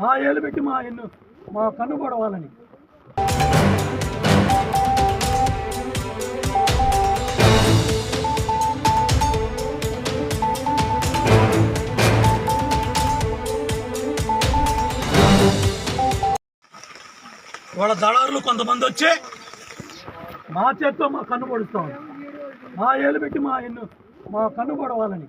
మా ఏలు పెట్టి మా ఎన్ను మా కన్ను పడవాలని. వాళ్ళ దళారులు కొంతమంది వచ్చి మా చేత్తో మా కన్ను పొడుస్తాం మా ఏలు పెట్టి మా ఎన్ను మా కన్ను పడవాలని.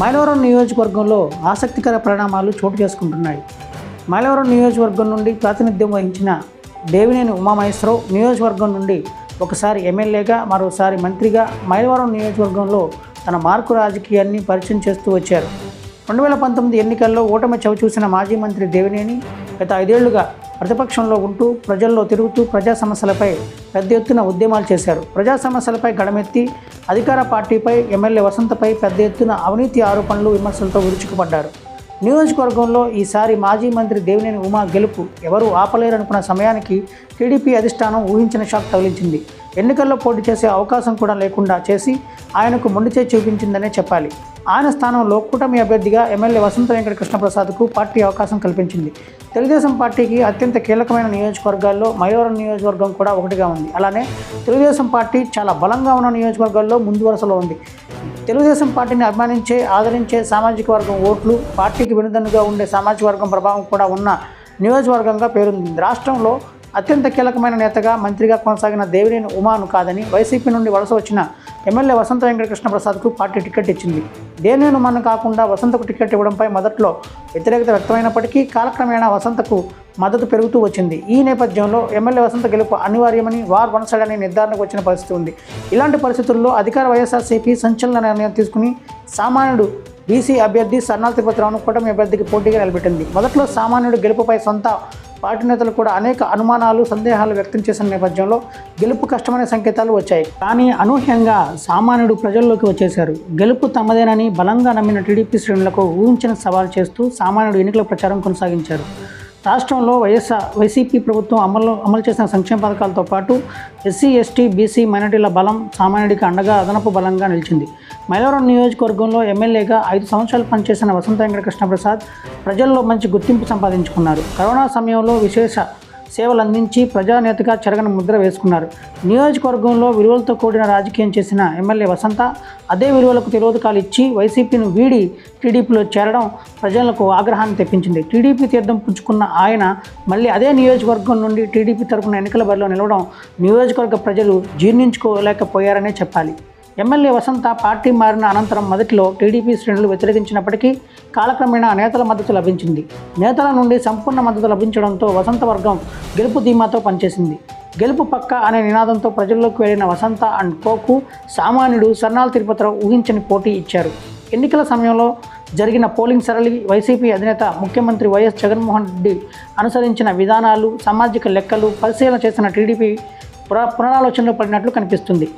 మైలవరం నియోజకవర్గంలో ఆసక్తికర పరిణామాలు చోటు చేసుకుంటున్నాయి. మైలవరం నియోజకవర్గం నుండి ప్రాతినిధ్యం వహించిన దేవినేని ఉమామహేశ్వరరావు నియోజకవర్గం నుండి ఒకసారి ఎమ్మెల్యేగా మరోసారి మంత్రిగా మైలవరం నియోజకవర్గంలో తన మార్కు రాజకీయాన్ని పరిచయం చేస్తూ వచ్చారు. రెండు వేల పంతొమ్మిది ఎన్నికల్లో ఓటమి చవిచూసిన మాజీ మంత్రి దేవినేని గత ఐదేళ్ళుగా ప్రతిపక్షంలో ఉంటూ ప్రజల్లో తిరుగుతూ ప్రజా సమస్యలపై పెద్ద ఎత్తున ఉద్యమాలు చేశారు. ప్రజా సమస్యలపై గడమెత్తి అధికార పార్టీపై ఎమ్మెల్యే వసంతపై పెద్ద ఎత్తున అవినీతి ఆరోపణలు విమర్శలతో విరుచుకుపడ్డారు. నియోజకవర్గంలో ఈసారి మాజీ మంత్రి దేవినేని ఉమా గెలుపు ఎవరూ ఆపలేరనుకున్న సమయానికి టీడీపీ అధిష్టానం ఊహించిన షాక్ తగిలించింది. ఎన్నికల్లో పోటీ చేసే అవకాశం కూడా లేకుండా చేసి ఆయనకు మొండిచే చూపించిందనే చెప్పాలి. ఆయన స్థానంలో కూటమి అభ్యర్థిగా ఎమ్మెల్యే వసంత వెంకట కృష్ణప్రసాద్కు పార్టీ అవకాశం కల్పించింది. తెలుగుదేశం పార్టీకి అత్యంత కీలకమైన నియోజకవర్గాల్లో మైలవరం నియోజకవర్గం కూడా ఒకటిగా ఉంది. అలానే తెలుగుదేశం పార్టీ చాలా బలంగా ఉన్న నియోజకవర్గాల్లో ముందు వరుసలో ఉంది. తెలుగుదేశం పార్టీని అభిమానించే ఆదరించే సామాజిక వర్గం ఓట్లు పార్టీకి వెనుదన్నుగా ఉండే సామాజిక వర్గం ప్రభావం కూడా ఉన్న నియోజకవర్గంగా పేరొందింది. రాష్ట్రంలో అత్యంత కీలకమైన నేతగా మంత్రిగా కొనసాగిన దేవినేని ఉమాను కాదని వైసీపీ నుండి వలస వచ్చిన ఎమ్మెల్యే వసంత వెంకట కృష్ణప్రసాద్కు పార్టీ టికెట్ ఇచ్చింది. దేవినేని ఉమాను కాకుండా వసంతకు టికెట్ ఇవ్వడంపై మొదట్లో వ్యతిరేకత వ్యక్తమైనప్పటికీ కాలక్రమేణా వసంతకు మద్దతు పెరుగుతూ వచ్చింది. ఈ నేపథ్యంలో ఎమ్మెల్యే వసంత గెలుపు అనివార్యమని వార్ వనసడని నిర్ధారణకు వచ్చిన పరిస్థితి ఉంది. ఇలాంటి పరిస్థితుల్లో అధికార వైఎస్ఆర్సీపీ సంచలన నిర్ణయం తీసుకుని సామాన్యుడు బీసీ అభ్యర్థి సన్నాల తిరుపతిరావును కూటమి అభ్యర్థికి పోటీగా నిలబెట్టింది. మొదట్లో సామాన్యుడు గెలుపుపై సొంత పార్టీ నేతలు కూడా అనేక అనుమానాలు సందేహాలు వ్యక్తం చేసిన నేపథ్యంలో గెలుపు కష్టమైన సంకేతాలు వచ్చాయి. కానీ అనూహ్యంగా సామాన్యుడు ప్రజల్లోకి వచ్చేశారు. గెలుపు తమదేనని బలంగా నమ్మిన టీడీపీ శ్రేణులకు ఊహించిన సవాల్ చేస్తూ సామాన్యుడు ఎన్నికల ప్రచారం కొనసాగించారు. రాష్ట్రంలో వైఎస్ఆర్ వైసీపీ ప్రభుత్వం అమలు అమలు చేసిన సంక్షేమ పథకాలతో పాటు ఎస్సీ ఎస్టీ బీసీ మైనార్టీల బలం సామాన్యుడికి అండగా అదనపు బలంగా నిలిచింది. మైలవరం నియోజకవర్గంలో ఎమ్మెల్యేగా ఐదు సంవత్సరాలు పనిచేసిన వసంత వెంకట కృష్ణప్రసాద్ ప్రజల్లో మంచి గుర్తింపు సంపాదించుకున్నారు. కరోనా సమయంలో విశేష సేవలు అందించి ప్రజానేతగా చెరగని ముద్ర వేసుకున్నారు. నియోజకవర్గంలో విలువలతో కూడిన రాజకీయం చేసిన ఎమ్మెల్యే వసంత అదే విలువలకు తిరోధకాలు ఇచ్చి వైసీపీని వీడి టీడీపీలో చేరడం ప్రజలకు ఆగ్రహాన్ని తెప్పించింది. టీడీపీ తీర్థం పుచ్చుకున్న ఆయన మళ్ళీ అదే నియోజకవర్గం నుండి టీడీపీ తరపున ఎన్నికల బరిలో నిలవడం నియోజకవర్గ ప్రజలు జీర్ణించుకోలేకపోయారనే చెప్పాలి. ఎమ్మెల్యే వసంత పార్టీ మారిన అనంతరం మొదటిలో టీడీపీ శ్రేణులు వ్యతిరేకించినప్పటికీ కాలక్రమేణా నేతల మద్దతు లభించింది. నేతల నుండి సంపూర్ణ మద్దతు లభించడంతో వసంత వర్గం గెలుపు ధీమాతో పనిచేసింది. గెలుపు పక్క అనే నినాదంతో ప్రజల్లోకి వెళ్ళిన వసంత అండ్ కోకు సామాన్యుడు సర్నాల తిరుపతిరావు ఊహించని పోటీ ఇచ్చారు. ఎన్నికల సమయంలో జరిగిన పోలింగ్ సరళి వైసీపీ అధినేత ముఖ్యమంత్రి వైఎస్ జగన్మోహన్ రెడ్డి అనుసరించిన విధానాలు సామాజిక లెక్కలు పరిశీలన చేసిన టీడీపీ పునరాలోచనలో పడినట్లు కనిపిస్తుంది.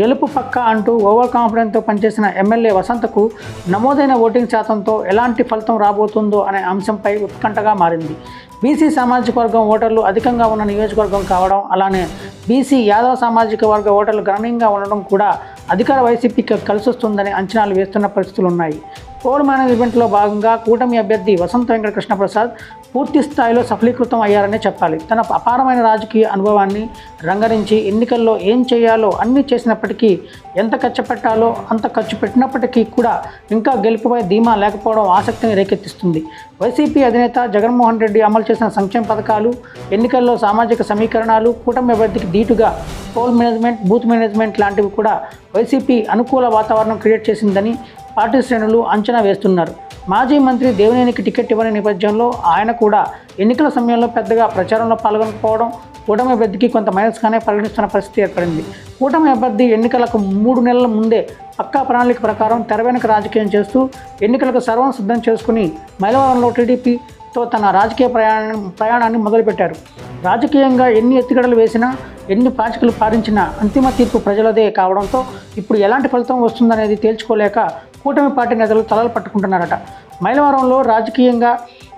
గెలుపు పక్క అంటూ ఓవర్ కాన్ఫిడెన్స్తో పనిచేసిన ఎమ్మెల్యే వసంతకు నమోదైన ఓటింగ్ శాతంతో ఎలాంటి ఫలితం రాబోతుందో అనే అంశంపై ఉత్కంఠగా మారింది. బీసీ సామాజిక వర్గం ఓటర్లు అధికంగా ఉన్న నియోజకవర్గం కావడం అలానే బీసీ యాదవ సామాజిక వర్గ ఓటర్లు గణనీయంగా ఉండడం కూడా అధికార వైసీపీకి కలిసొస్తుందని అంచనాలు వేస్తున్న పరిస్థితులు ఉన్నాయి పోల్ మేనేజ్మెంట్లో భాగంగా కూటమి అభ్యర్థి వసంత వెంకట కృష్ణప్రసాద్ పూర్తి స్థాయిలో సఫలీకృతం అయ్యారనే చెప్పాలి. తన అపారమైన రాజకీయ అనుభవాన్ని రంగరించి ఎన్నికల్లో ఏం చేయాలో అన్నీ చేసినప్పటికీ ఎంత ఖర్చు పెట్టాలో అంత ఖర్చు పెట్టినప్పటికీ కూడా ఇంకా గెలుపుపై ధీమా లేకపోవడం ఆసక్తిని రేకెత్తిస్తుంది. వైసీపీ అధినేత జగన్మోహన్ రెడ్డి అమలు చేసిన సంక్షేమ పథకాలు ఎన్నికల్లో సామాజిక సమీకరణాలు కూటమి అభ్యర్థికి ధీటుగా పోల్ మేనేజ్మెంట్ బూత్ మేనేజ్మెంట్ లాంటివి కూడా వైసీపీ అనుకూల వాతావరణం క్రియేట్ చేసిందని పార్టీ శ్రేణులు అంచనా వేస్తున్నారు. మాజీ మంత్రి దేవినేనికి టికెట్ ఇవ్వని నేపథ్యంలో ఆయన కూడా ఎన్నికల సమయంలో పెద్దగా ప్రచారంలో పాల్గొనకపోవడం కూటమి అభ్యర్థికి కొంత మైనస్గానే పరిగణిస్తున్న పరిస్థితి ఏర్పడింది. కూటమి అభ్యర్థి ఎన్నికలకు మూడు నెలల ముందే పక్కా ప్రణాళిక ప్రకారం తెర రాజకీయం చేస్తూ ఎన్నికలకు సర్వం సిద్ధం చేసుకుని మైలవరంలో టీడీపీతో తన రాజకీయ ప్రయాణం ప్రయాణాన్ని మొదలుపెట్టారు. రాజకీయంగా ఎన్ని ఎత్తుగడలు వేసినా ఎన్ని పాచికలు పారించినా అంతిమ తీర్పు ప్రజలదే కావడంతో ఇప్పుడు ఎలాంటి ఫలితం వస్తుందనేది తేల్చుకోలేక కూటమి పార్టీ నేతలు తలలు పట్టుకుంటున్నారట. మైలవరంలో రాజకీయంగా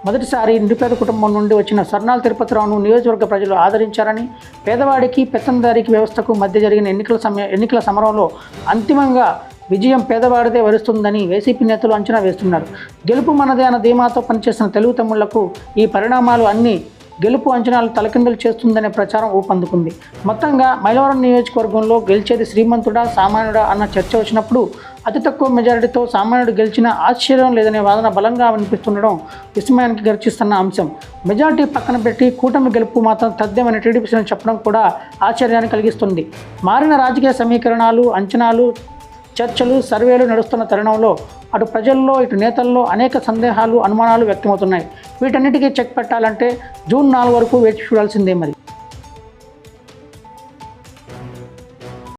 మొదటిసారి నిరుపేద కుటుంబం నుండి వచ్చిన స్వర్ణాల తిరుపతిరావును నియోజకవర్గ ప్రజలు ఆదరించారని పేదవాడికి పెత్తందారికి వ్యవస్థకు మధ్య జరిగిన ఎన్నికల సమయ ఎన్నికల సమరంలో అంతిమంగా విజయం పేదవాడిదే వరుస్తుందని వైసీపీ నేతలు అంచనా వేస్తున్నారు. గెలుపు మనదే అన్న ధీమాతో పనిచేసిన తెలుగు తమ్ముళ్ళకు ఈ పరిణామాలు అన్నీ గెలుపు అంచనాలు తలకిందులు చేస్తుందనే ప్రచారం ఊపందుకుంది. మొత్తంగా మైలవరం నియోజకవర్గంలో గెలిచేది శ్రీమంతుడా సామాన్యుడా అన్న చర్చ వచ్చినప్పుడు అతి తక్కువ మెజారిటీతో సామాన్యుడు గెలిచిన ఆశ్చర్యం లేదనే వాదన బలంగా వినిపిస్తుండడం విస్మయానికి గర్చిస్తున్న అంశం. మెజారిటీ పక్కన పెట్టి కూటమి గెలుపు మాత్రం తథ్యమని టీడీపీ చెప్పడం కూడా ఆశ్చర్యాన్ని కలిగిస్తుంది. మారిన రాజకీయ సమీకరణాలు అంచనాలు చర్చలు సర్వేలు నడుస్తున్న తరుణంలో అటు ప్రజల్లో ఇటు నేతల్లో అనేక సందేహాలు అనుమానాలు వ్యక్తమవుతున్నాయి. వీటన్నిటికీ చెక్ పెట్టాలంటే జూన్ నాలుగు వరకు వేచి చూడాల్సిందే మరి.